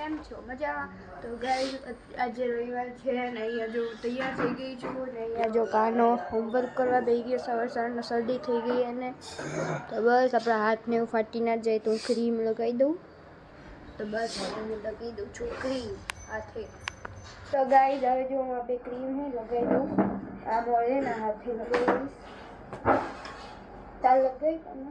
કેમ છો? મજામાં? તો ગાય આજે રવિવાર છે ને અહીંયા જો તૈયાર થઈ ગઈ છું ને અહીંયા જો કાનો હોમવર્ક કરવા બેસી ગયો સવાર સવારમાં શરદી થઈ ગઈ અને તો બસ આપણા હાથને એવું ફાટી ના જાય તો હું ક્રીમ લગાવી દઉં. તો બસ હું લગાવી દઉં છું ક્રીમ હાથે. તો ગાય હવે જો હું આપણે ક્રીમ હે લગાવી દઉં. આ મળે ને હાથે લગાવી દઈશ. તાર લગાવી તમે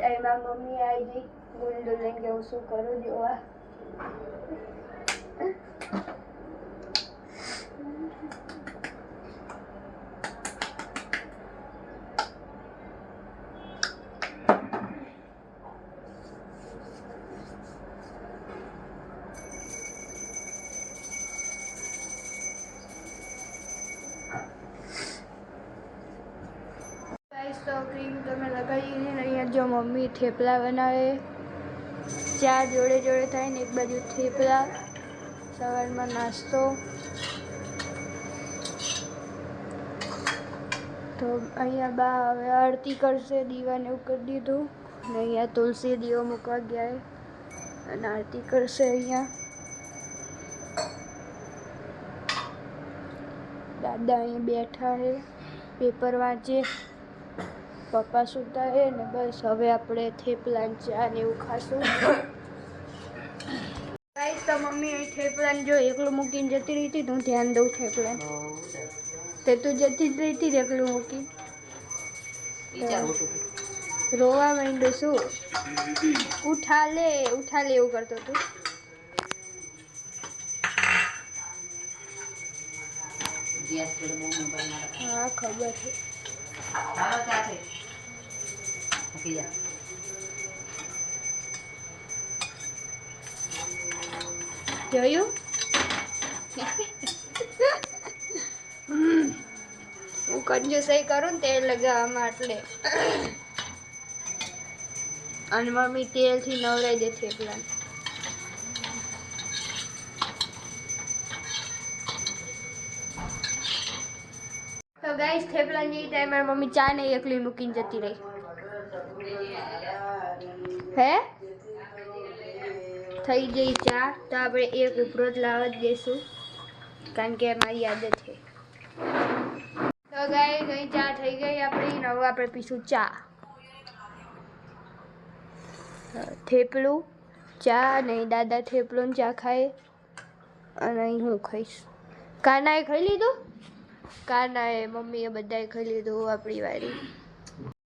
હા એમાં મમ્મી આવી ગઈ. ગુંડો લઈને કે હું શું કરું? જોવા ગાઈસ તો ક્રીમ તમે લગાવી દીધી ને અહીંયા જો મમ્મી થેપલા બનાવે ચા જોડે જોડે થાય ને એક બાજુ થેપલા, સવારમાં નાસ્તો. તો અહીંયા બા હવે આરતી કરશે, દીવાને એવું કરી દીધું. ને અહીંયા તુલસી દીવો મૂકવા ગયા અને આરતી કરશે અહીંયા. દાદા અહીંયા બેઠા છે, પેપર વાંચે. પપ્પા સુતા એ ને બસ હવે આપણે થેપલાન ચા ને એવું ખાશું. ગાઈસ તો મમ્મી અહીં થેપલા જો એકલું મૂકીને જતી રહી હતી હું ધ્યાન દઉં થેપલાન. તે તું જતી જ રહી હતી એકલું મૂકી. રોવા માંડ્યો શું? ઉઠા લે ઉઠા લે એવું કરતો તું હા ખબર છે. જોયું હું કંજુસાઈ કરું ને તેલ લગાવવામાં એટલે અને મમ્મી તેલથી નવરાઈ દે થેપલા તો ગાઈસ થેપલાની ટાઈમે મમ્મી ચા નહીં એકલી મૂકીને જતી રહી હે? થઈ ગઈ ચા. તો આપણે એક ઉપરો જ લાવવા જ દઈશું કારણ કે મારી આદત છે. તો ગાય ગઈ ચા થઈ ગઈ. આપણી નવું આપણે પીશું ચા. થેપલું. ચા નહીં, દાદા થેપલું ચા ખાય. અને હું ખાઈશ. કાનાએ ખાઈ લીધું? કાનાએ મમ્મીએ બધાએ ખાઈ લીધું આપણી વારી.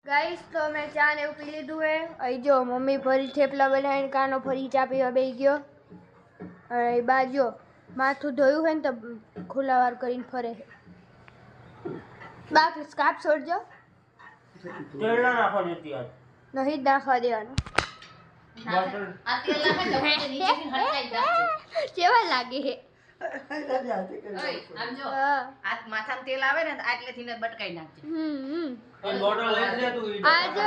ગાઈસ તો મેં ચા ને એવું પી લીધું હે. અહીં જો મમ્મી ફરી થેપલા બનાવીને કાનો ફરી ચા પીવા બેસી ગયો. અને બાજુ માથું ધોયું હોય ને તો ખુલ્લા વાર કરીને ફરે છે બાકી સ્કાપ છોડજો નહીં જ નાખવા દેવાનું. કેવા લાગે છે હા. માથામાં તેલ આવે ને તો આટલેથી ને બટકાઈ નાખજે. હમ હમ. એ બોટલ લઈ લે તું ઈ. આજ તો.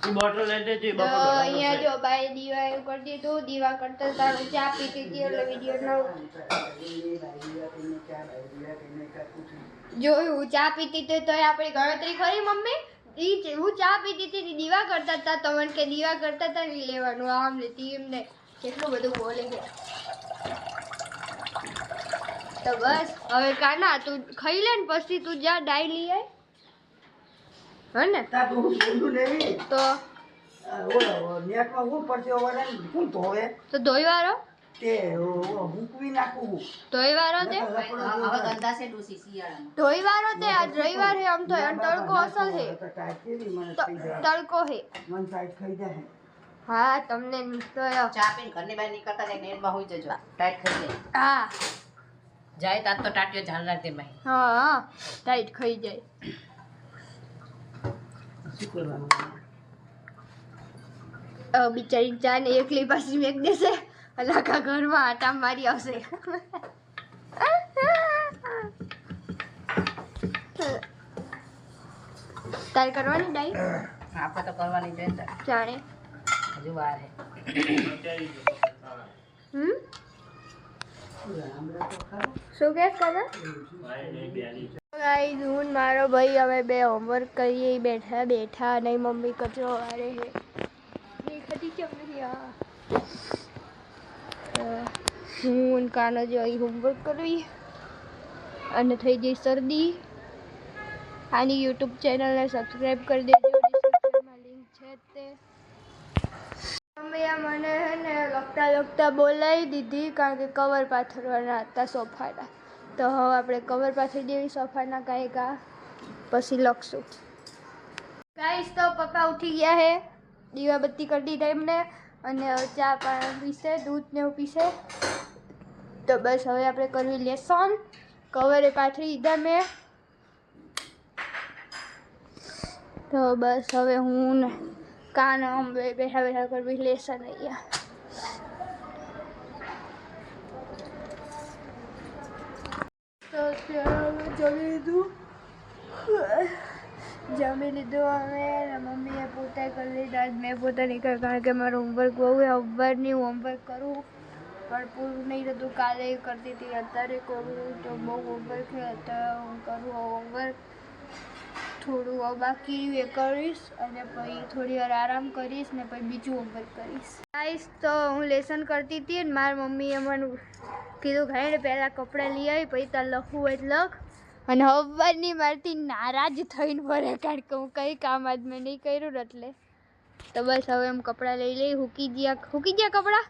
ઈ બોટલ લઈ લેજે, ઈ તો બપોર દોઢ અહીંયા જો બાઈ દીવા એવું કરતી તું દીવા કરતા તારું ચા પીતી હતી એટલે વીડિયો જોયું ચા પીતી તો આપણી ગણતરી ખરી મમ્મી? ઈ જ- હું ચા પીતી હતી દીવા કરતા હતા તમને કે દીવા કરતા હતા નહીં લેવાનું આમ લેતી એમને ને કેટલું બધું બોલે છે. તો બસ હવે કાના તું ખાઈ લે ને પછી તું જા ડાઈ લઈ આય. હે ને? તો તો ધોઈ વાળો? તે હવે ગંદા છે ડોસી શિયાળામાં. ધોઈ વાળો તે આજ રવિવાર હે આમ તો અને તડકો અસલ હે તડકો હે હા તમને તો ચા પીને ઘરની બહાર નીકળતા જાય નેરમાં હોઈ જજો. ટાઈટ ખાઈ જાય. હા. જાય તાર તો ટાટિયો ઝાલ રાખજે ભાઈ હા હા ટાઈટ ખાઈ જાય. હવે બિચારી ચા ને એકલી પાછી મેક દેશે. આખા ઘરમાં આટા મારી આવશે તારે કરવાની ડાઈ આપણે તો કરવાની છે. જાણે. હજુ વાર. શું કે. ગાઈઝ હું મારો ભાઈ હવે બે હોમવર્ક કરીએ બેઠા બેઠા નહીં મમ્મી કચરો વારે હે દેખાતી કેમ નથી આ? હું ને કાનો જો અહીં હોમવર્ક કરવી અને થઈ જઈ શરદી. આની યુટ્યુબ ચેનલને સબસ્ક્રાઈબ કરી દેજો. ડિસ્ક્રિપ્શનમાં લિંક છે જ તે. મમ્મીએ મને હે ને લખતા લખતા બોલાવી દીધી કારણ કે કવર પાથરવાના હતા સોફાના. તો હવે આપણે કવર પાથરી દેવી સોફાના કાંઈ કા પછી લખશું. ગાઈસ તો પપ્પા ઉઠી ગયા હે. દીવાબત્તી કરી દીધા એમને. અને ચા પાણી પીશે, દૂધ ને એવું પીશે. તો બસ હવે આપણે કરવી લેસન. કવરે પાથરી દીધા મેં. તો બસ હવે હું ને કાન આમ બેઠા બેઠા કરવી લેસન અહીંયા. તો અમે જમી લીધું. જમી લીધું. અમે મમ્મીએ પોતે કરી લીધા. મેં પોતે નહીં કર્યું કારણ કે મારું હોમવર્ક બહુ અવરની હોમવર્ક કરું, પણ પૂરું નહીં થતું. કાલે કરતી હતી. અત્યારે કરું તો બહુ હોમવર્ક છે. અત્યારે હું કરું હોમવર્ક થોડું હવે બાકી એ કરીશ અને પછી થોડી વાર આરામ કરીશ ને પછી બીજું હોમવર્ક કરીશ. ગાઈસ તો હું લેસન કરતી હતી ને મારી મમ્મીએ મને કીધું ખાઈને પહેલાં કપડાં લઈ આવી પછી તાર લખવું હોય લખ. અને હવાની મારથી નારાજ થઈને ફરે. કારણ કે હું કંઈ કામ આજ મેં નહીં કર્યું એટલે. તો બસ હવે એમ કપડાં લઈ લઈ હુકી ગયા. હૂકી ગયા કપડાં?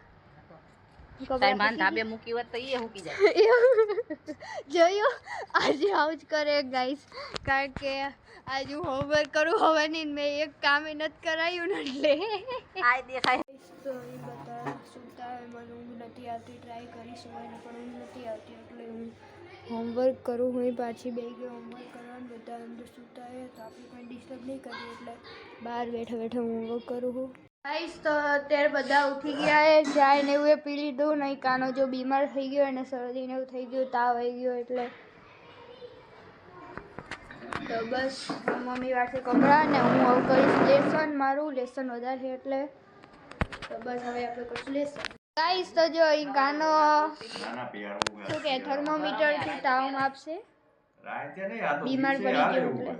જાય. આજે આવું જ કરે ગાઈસ કારણ કે આજે હું હોમવર્ક કરું હવે નહીં મેં એક કામે નથી કરાયું ને એટલે. તો એ બધા સૂતા મને ઊંઘ નથી આવતી ટ્રાય કરીશ મને પણ ઊંઘ નથી આવતી એટલે હું હોમવર્ક કરું, હું પાછી બે ગઈ હોમવર્ક કરવાનું બધા અંદર સૂતા હોય તો આપણે કોઈ ડિસ્ટર્બ નહીં કરીએ, એટલે બહાર બેઠા બેઠા હોમવર્ક કરું હું ગાઈસ તો અત્યારે બધા ઉઠી ગયા એ ચાય ને એવું એ પી લીધું, નહીં કાનો જો બીમાર થઈ ગયો અને શરદી ને એવું થઈ ગયું, તાવ આવી ગયો, એટલે તો બસ, મમ્મી પાસે કપડાં ને હું હવે કરીશ, લેસન, મારું લેસન વધારે છે, એટલે તો બસ હવે આપણે કશું લેસન ગાઈસ તો જો અહીં કાનો શું કે થર્મોમીટરથી તાવ આપશે બીમાર પડી ગયો એટલે.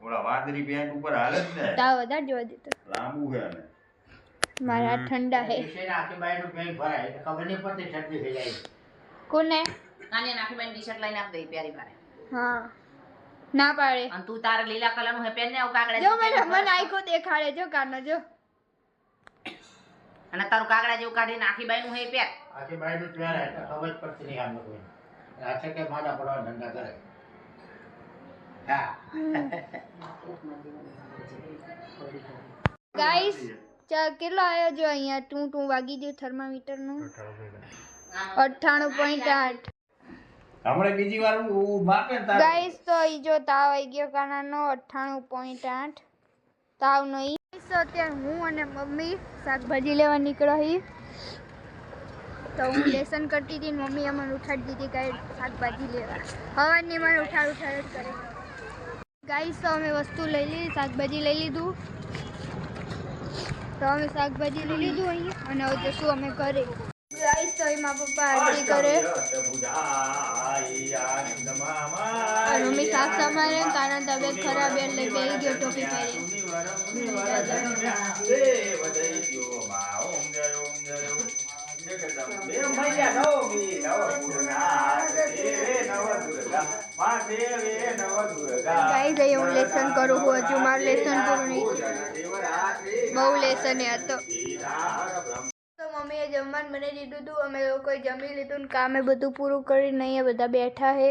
ઓલા વાદળી પેન્ટ ઉપર હાલે જ ને. તાવ વધારે જોવા દેતો લાંબુ છે ને મારા હાથ ઠંડા હે. આખી બાઈનું પેન્ટ ભરાય? એટલે ખબર નહીં પડતી ઠંડી થઈ જાય. કોને? નાની નાખી બેન ટી શર્ટ લઈને આપ દઈ પ્યારી મારે હા. ના પાડે. અને તું તારે લીલા કલરનું હે પેન ને આવ કાગડા જો મને મને આઈકો દેખાડે જો કાનો જો. અને તારું કાગડા જેવું કાઢીને આખી બાઈ નું હે પહેર આખી બાઈનું પહેરાય એટલે ખબર પડતી નહીં આમ કોઈ આ કે માદા પડવા ધંધા કરે. હા. ગાઈસ કેટલો આવ્યો જો અહીંયા? ટું ટું વાગી ગયું થર્મામીટરનું અઠ્ઠાણું પોઈન્ટ આઠ. હમણાં બીજી વાર હું માપે ગાઈસ તો ઈ જો તાવ આવી ગયો કાનાનો અઠ્ઠાણું પોઈન્ટ આઠ. તાવ નહીં. અત્યારે હું અને મમ્મી શાકભાજી લેવા નીકળી તો હું લેસન કરતી હતી મમ્મી અમને ઉઠાડી દીધી કાંઈ શાકભાજી લેવા. હવાની મને ઉઠાડ ઉઠાડ જ કરે. ગાઈસ તો અમે વસ્તુ લઈ લીધી શાકભાજી લઈ લીધું. તો અમે શાકભાજી લઈ લીધું અહીંયા અને હવે જશું અમે ઘરે. ગાઈસ તો એમાં પપ્પા આરતી કરે. મમ્મી શાક સમારે કારણ તબિયત ખરાબ એટલે બેસી ગયો ટોપી પહેરી હું લેસન કરું છું હજુ મારું લેસન પૂરું નહીં. બહુ લેસન યાર તો મમ્મીએ જમવાનું મને દીધું હતું અમે લોકોએ જમી લીધું ને કામે બધું પૂરું કરીને અહીંયા બધા બેઠા છે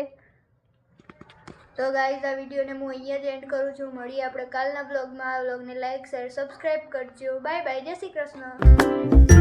તો ગાઈઝ આ વિડીયોને હું અહીંયા જ એન્ડ કરું છું. મળીએ આપણે કાલના બ્લોગમાં આ બ્લોગને લાઈક શેર સબસ્ક્રાઈબ કરજો. બાય બાય જય શ્રી કૃષ્ણ.